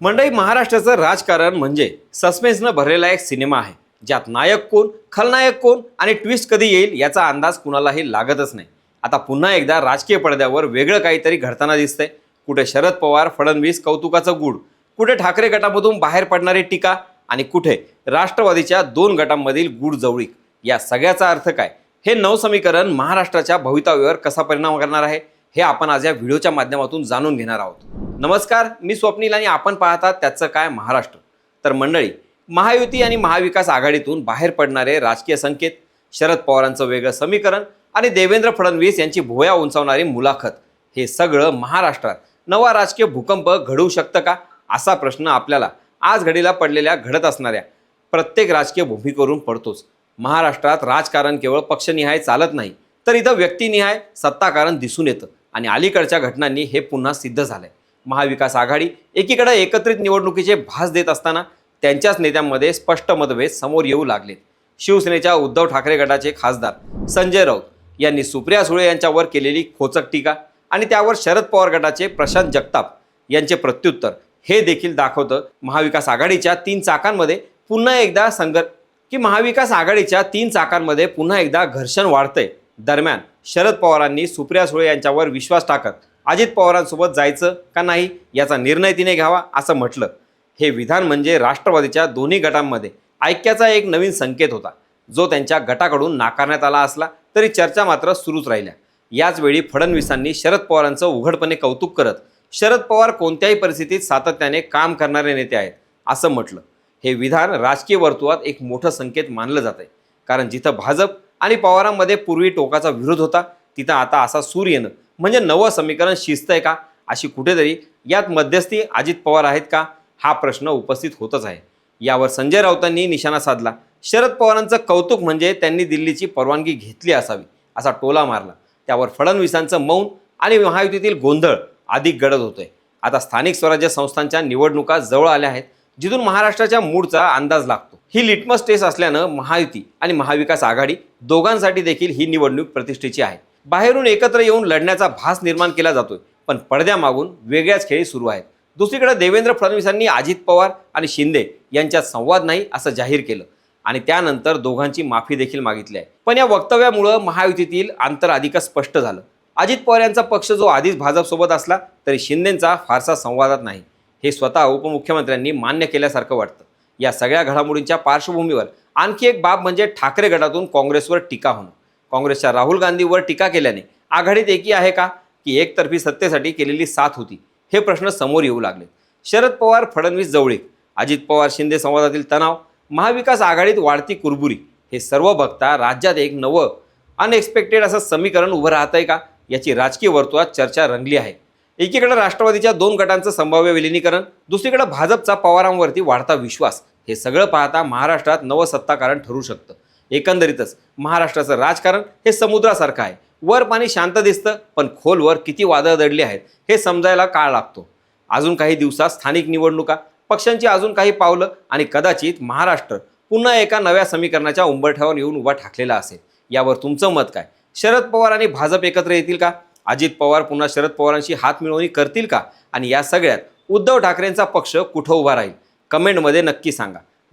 मंडई महाराष्ट्राचं राजकारण म्हणजे सस्पेन्सनं भरलेला एक सिनेमा आहे. ज्यात नायक कोण खलनायक कोण आणि ट्विस्ट कधी येईल याचा अंदाज कुणालाही लागतच नाही. आता पुन्हा एकदा राजकीय पडद्यावर वेगळं काहीतरी घडताना दिसतंय. कुठे शरद पवार फडणवीस कौतुकाचं गूढ कुठे ठाकरे गटामधून बाहेर पडणारी टीका आणि कुठे राष्ट्रवादीच्या दोन गटांमधील गूढ जवळीक. या सगळ्याचा अर्थ काय? हे नवसमीकरण महाराष्ट्राच्या भवितव्यावर कसा परिणाम करणार आहे? हे आपण आज या व्हिडिओच्या माध्यमातून जाणून घेणार आहोत. नमस्कार मी स्वप्नील आणि आपण पाहतात त्याचं काय महाराष्ट्र. तर मंडळी महायुती आणि महाविकास आघाडीतून बाहेर पडणारे राजकीय संकेत शरद पवारांचं वेगळं समीकरण आणि देवेंद्र फडणवीस यांची भोया उंचावणारी मुलाखत हे सगळं महाराष्ट्रात. नवा राजकीय भूकंप घडवू शकतं का? असा प्रश्न आपल्याला आज घडीला पडलेल्या घडत असणाऱ्या प्रत्येक राजकीय भूमिकेवरून पडतोच. महाराष्ट्रात राजकारण केवळ पक्षनिहाय चालत नाही तर इथं व्यक्तिनिहाय सत्ताकारण दिसून येतं आणि अलीकडच्या घटनांनी हे पुन्हा सिद्ध झालंय. महाविकास आघाडी एकीकडे एकत्रित निवडणुकीचे भास देत असताना त्यांच्याच नेत्यांमध्ये स्पष्ट मतभेद समोर येऊ लागलेत. शिवसेनेच्या उद्धव ठाकरे गटाचे खासदार संजय राऊत यांनी सुप्रिया सुळे यांच्यावर केलेली खोचक टीका आणि त्यावर शरद पवार गटाचे प्रशांत जगताप यांचे प्रत्युत्तर हे देखील दाखवतं महाविकास आघाडीच्या तीन चाकांमध्ये पुन्हा एकदा संघर्ष की महाविकास आघाडीच्या तीन चाकांमध्ये पुन्हा एकदा घर्षण वाढतंय. दरम्यान शरद पवारांनी सुप्रिया सुळे यांच्यावर विश्वास टाकत अजित पवारांसोबत जायचं का नाही याचा निर्णय तिने घ्यावा असं म्हटलं. हे विधान म्हणजे राष्ट्रवादीच्या दोन्ही गटांमध्ये ऐक्याचा एक नवीन संकेत होता. जो त्यांच्या गटाकडून नाकारण्यात आला असला तरी चर्चा मात्र सुरूच राहिल्या. याचवेळी फडणवीसांनी शरद पवारांचं उघडपणे कौतुक करत शरद पवार कोणत्याही परिस्थितीत सातत्याने काम करणारे नेते आहेत असं म्हटलं. हे विधान राजकीय वर्तुळात एक मोठं संकेत मानलं जात आहे कारण जिथं भाजप आणि पवारांमध्ये पूर्वी टोकाचा विरोध होता तिथं आता असा सूर येणं म्हणजे नवं समीकरण शिस्त आहे का? अशी कुठेतरी यात मध्यस्थी अजित पवार आहेत का? हा प्रश्न उपस्थित होतच आहे. यावर संजय राऊतांनी निशाणा साधला. शरद पवारांचं कौतुक म्हणजे त्यांनी दिल्लीची परवानगी घेतली असावी असा टोला मारला. त्यावर फडणवीसांचं मौन आणि महायुतीतील गोंधळ अधिक गडद होतोय. आता स्थानिक स्वराज्य संस्थांच्या निवडणुका जवळ आल्या आहेत जिथून महाराष्ट्राच्या मूडचा अंदाज लागतो. ही लिटमस टेस्ट असल्यानं महायुती आणि महाविकास आघाडी दोघांसाठी देखील ही निवडणूक प्रतिष्ठेची आहे. बाहेरून एकत्र येऊन लढण्याचा भास निर्माण केला जातोय. पण पडद्यामागून वेगळ्याच खेळी सुरू आहेत. दुसरीकडे देवेंद्र फडणवीसांनी अजित पवार आणि शिंदे यांच्यात संवाद नाही असं जाहीर केलं. आणि त्यानंतर दोघांची माफी देखील मागितली आहे. पण या वक्तव्यामुळं महायुतीतील अंतर अधिकच स्पष्ट झालं. अजित पवार यांचा पक्ष जो आधीच भाजपसोबत असला तरी शिंदेंचा फारसा संवादात नाही. हे स्वतः उपमुख्यमंत्र्यांनी मान्य केल्यासारखं वाटतं. या सगळ्या घडामोडींच्या पार्श्वभूमीवर आणखी एक बाब म्हणजे ठाकरे गटातून काँग्रेसवर टीका होणं. काँग्रेसच्या राहुल गांधीवर टीका केल्याने आघाडीत एकी आहे का? की एकतर्फी सत्तेसाठी केलेली साथ होती? हे प्रश्न समोर येऊ लागले. शरद पवार फडणवीस जवळीक अजित पवार शिंदे संवादातील तणाव महाविकास आघाडीत वाढती कुरबुरी हे सर्व बघता राज्यात एक नवं अनएक्सपेक्टेड असं समीकरण उभं राहतंय का? याची राजकीय वर्तुळात चर्चा रंगली आहे. एकीकडे राष्ट्रवादीच्या दोन गटांचं संभाव्य विलिनीकरण दुसरीकडे भाजपचा पवारांवरती वाढता विश्वास हे सगळं पाहता महाराष्ट्रात नवं सत्ताकारण ठरू शकतं. एकंदरीतच महाराष्ट्राचं राजकारण हे समुद्रासारखं आहे. वर पाणी शांत दिसतं पण खोलवर किती वादळ दडली आहेत हे समजायला काळ लागतो. अजून काही दिवसात स्थानिक निवडणुका पक्षांची अजून काही पावलं आणि कदाचित महाराष्ट्र पुन्हा एका नव्या समीकरणाच्या उंबरठ्यावर येऊन उभा ठाकलेला असेल. यावर तुमचं मत काय? शरद पवार आणि भाजप एकत्र येतील का? अजित पवार पुन्हा शरद पवारांशी हात मिळवणी करतील का? आणि या सगळ्यात उद्धव ठाकरेंचा पक्ष कुठं उभा राहील? कमेंटमध्ये नक्की सांगा.